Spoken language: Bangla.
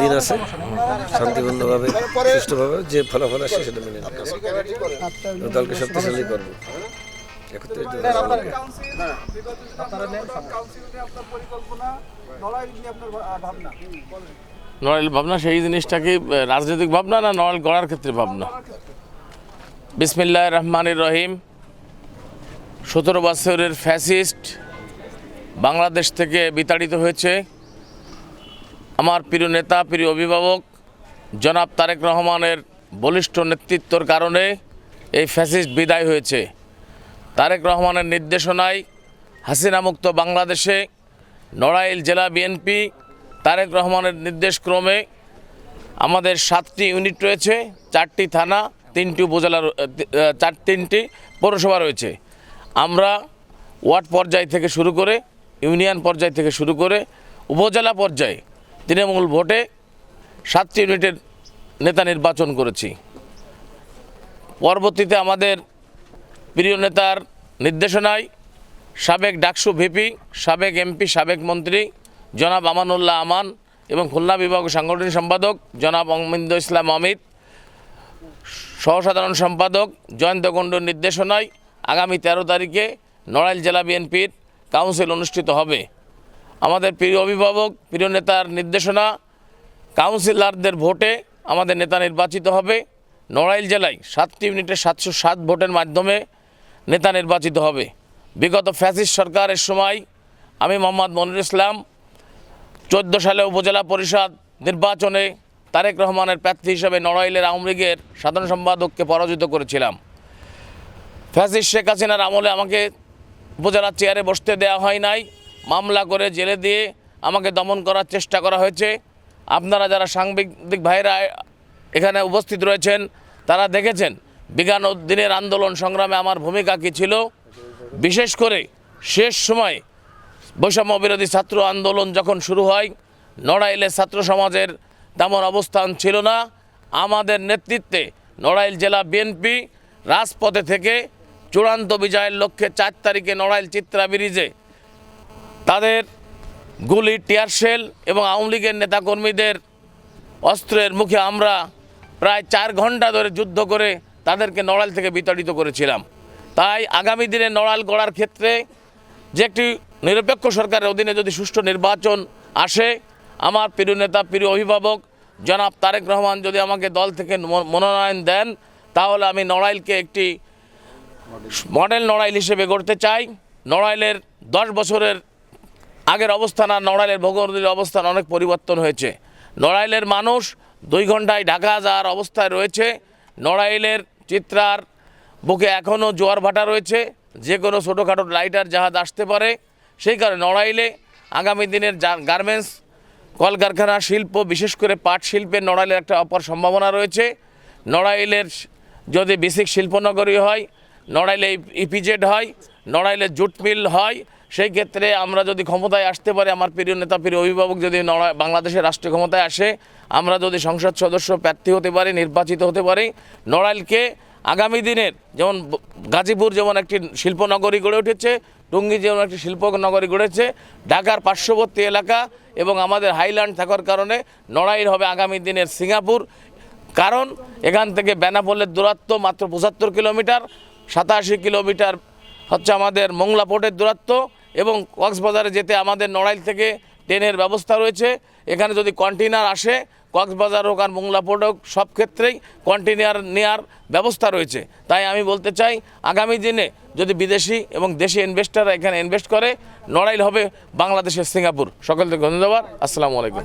দিন আছে শান্তিপূর্ণভাবে সুষ্ঠুভাবে যে ফলাফল আসে সেটা মেনে দলকে শক্তিশালী করব ভাবনা, সেই জিনিসটা কি রাজনৈতিক ভাবনা না নড়াইল গড়ার ক্ষেত্রে ভাবনা? বিসমিল্লাহ রহমানির রহিম। সতেরো বছরের ফ্যাসিস্ট বাংলাদেশ থেকে বিতাড়িত হয়েছে। আমার প্রিয় নেতা, প্রিয় অভিভাবক, জনাব তারেক রহমানের বলিষ্ঠ নেতৃত্বর কারণে এই ফ্যাসিস্ট বিদায় হয়েছে। তারেক রহমানের নির্দেশনায় হাসিনামুক্ত বাংলাদেশে নড়াইল জেলা বিএনপি তারেক রহমানের নির্দেশক্রমে আমাদের সাতটি ইউনিট রয়েছে, চারটি থানা তিনটি উপজেলা র- আহ, তি- আহ, চার তিনটি পৌরসভা রয়েছে। আমরা ওয়ার্ড পর্যায় থেকে শুরু করে ইউনিয়ন পর্যায় থেকে শুরু করে উপজেলা পর্যায়ে তৃণমূল ভোটে সাতটি ইউনিটের নেতা নির্বাচন করেছি। পরবর্তীতে আমাদের প্রিয় নেতার নির্দেশনায় সাবেক ডাকসু ভিপি সাবেক এমপি সাবেক মন্ত্রী জনাব আমানুল্লাহ আমান এবং খুলনা বিভাগ সাংগঠনিক সম্পাদক জনাব অমিন্দ ইসলাম অমিত সহসাধারণ সম্পাদক জয়ন্ত কুণ্ডুর নির্দেশনায় আগামী তেরো তারিখে নড়াইল জেলা বিএনপির কাউন্সিল অনুষ্ঠিত হবে। আমাদের প্রিয় অভিভাবক, প্রিয় নেতার নির্দেশনা, কাউন্সিলরদের ভোটে আমাদের নেতা নির্বাচিত হবে। নড়াইল জেলায় সাতটি ইউনিটে সাতশো সাত ভোটের মাধ্যমে নেতা নির্বাচিত হবে। বিগত ফ্যাসিস্ট সরকারের সময় আমি মোহাম্মদ মনির ইসলাম, চোদ্দ সালে উপজেলা পরিষদ নির্বাচনে তারেক রহমানের প্রার্থী হিসেবে নড়াইলের আওয়ামী লীগের সাধারণ সম্পাদককে পরাজিত করেছিলাম। ফ্যাসিস্ট শেখ হাসিনার আমলে আমাকে উপজেলার চেয়ারে বসতে দেওয়া হয় নাই। মামলা করে জেলে দিয়ে আমাকে দমন করার চেষ্টা করা হয়েছে। আপনারা যারা সাংবাদিক ভাইরা এখানে উপস্থিত রয়েছেন, তারা দেখেছেন বিজ্ঞান দিনের আন্দোলন সংগ্রামে আমার ভূমিকা কী ছিল। বিশেষ করে শেষ সময় বৈষম্য বিরোধী ছাত্র আন্দোলন যখন শুরু হয়, নড়াইলে ছাত্র সমাজের তেমন অবস্থান ছিল না। আমাদের নেতৃত্বে নড়াইল জেলা বিএনপি রাজপথে থেকে চূড়ান্ত বিজয়ের লক্ষ্যে চার তারিখে নড়াইল চিত্রা ব্রিজে তাদের গুলি টিয়ারশেল এবং আওয়ামী লীগের নেতাকর্মীদের অস্ত্রের মুখে আমরা প্রায় চার ঘণ্টা ধরে যুদ্ধ করে তাদেরকে নড়াইল থেকে বিতাড়িত করেছিলাম। তাই আগামী দিনে নড়াইল গড়ার ক্ষেত্রে যে একটি নিরপেক্ষ সরকারের অধীনে যদি সুষ্ঠু নির্বাচন আসে আমার প্রিয় নেতা, প্রিয় অভিভাবক, জনাব তারেক রহমান যদি আমাকে দল থেকে মনোনয়ন দেন, তাহলে আমি নড়াইলকে একটি মডেল নড়াইল হিসেবে গড়তে চাই। নড়াইলের দশ বছরের আগের অবস্থান আর নড়াইলের ভৌগোলিক অবস্থান অনেক পরিবর্তন হয়েছে। নড়াইলের মানুষ দুই ঘন্টায় ঢাকা যাওয়ার অবস্থায় রয়েছে। নড়াইলের চিত্রার বুকে এখনও জোয়ার ভাটা রয়েছে। যে কোনো ছোটোখাটো লাইটার জাহাজ আসতে পারে। সেই কারণে নড়াইলে আগামী দিনের গার্মেন্টস কলকারখানা শিল্প, বিশেষ করে পাট শিল্পের নড়াইলের একটা অপর সম্ভাবনা রয়েছে। নড়াইলের যদি বেসিক শিল্পনগরী হয়, নড়াইলে ইপিজেড হয়, নড়াইলে জুট মিল হয়, সেই ক্ষেত্রে আমরা যদি ক্ষমতায় আসতে পারি, আমার প্রিয় নেতা, প্রিয় অভিভাবক যদি নড়াই বাংলাদেশের রাষ্ট্রীয় ক্ষমতায় আসে, আমরা যদি সংসদ সদস্য প্রার্থী হতে পারি, নির্বাচিত হতে পারি, নড়াইলকে আগামী দিনের যেমন গাজীপুর যেমন একটি শিল্পনগরী গড়ে উঠেছে, টঙ্গী যেমন একটি শিল্পনগরী গড়েছে, ঢাকার পার্শ্ববর্তী এলাকা এবং আমাদের হাইল্যান্ড থাকার কারণে নড়াইল হবে আগামী দিনের সিঙ্গাপুর। কারণ এখান থেকে বেনাপোলের দূরত্ব মাত্র পঁচাত্তর কিলোমিটার, সাতাশি কিলোমিটার হচ্ছে আমাদের মোংলা পোর্টের দূরত্ব এবং কক্সবাজারে যেতে আমাদের নড়াইল থেকে ট্রেনের ব্যবস্থা রয়েছে। এখানে যদি কন্টেনার আসে কক্সবাজার হোক আর মোংলা পোর্ট হোক, সব ক্ষেত্রেই কন্টেনার নেয়ার ব্যবস্থা রয়েছে। তাই আমি বলতে চাই, আগামী দিনে যদি বিদেশি এবং দেশি ইনভেস্টাররা এখানে ইনভেস্ট করে, নড়াইল হবে বাংলাদেশের সিঙ্গাপুর। সকলকে ধন্যবাদ। আসসালামু আলাইকুম।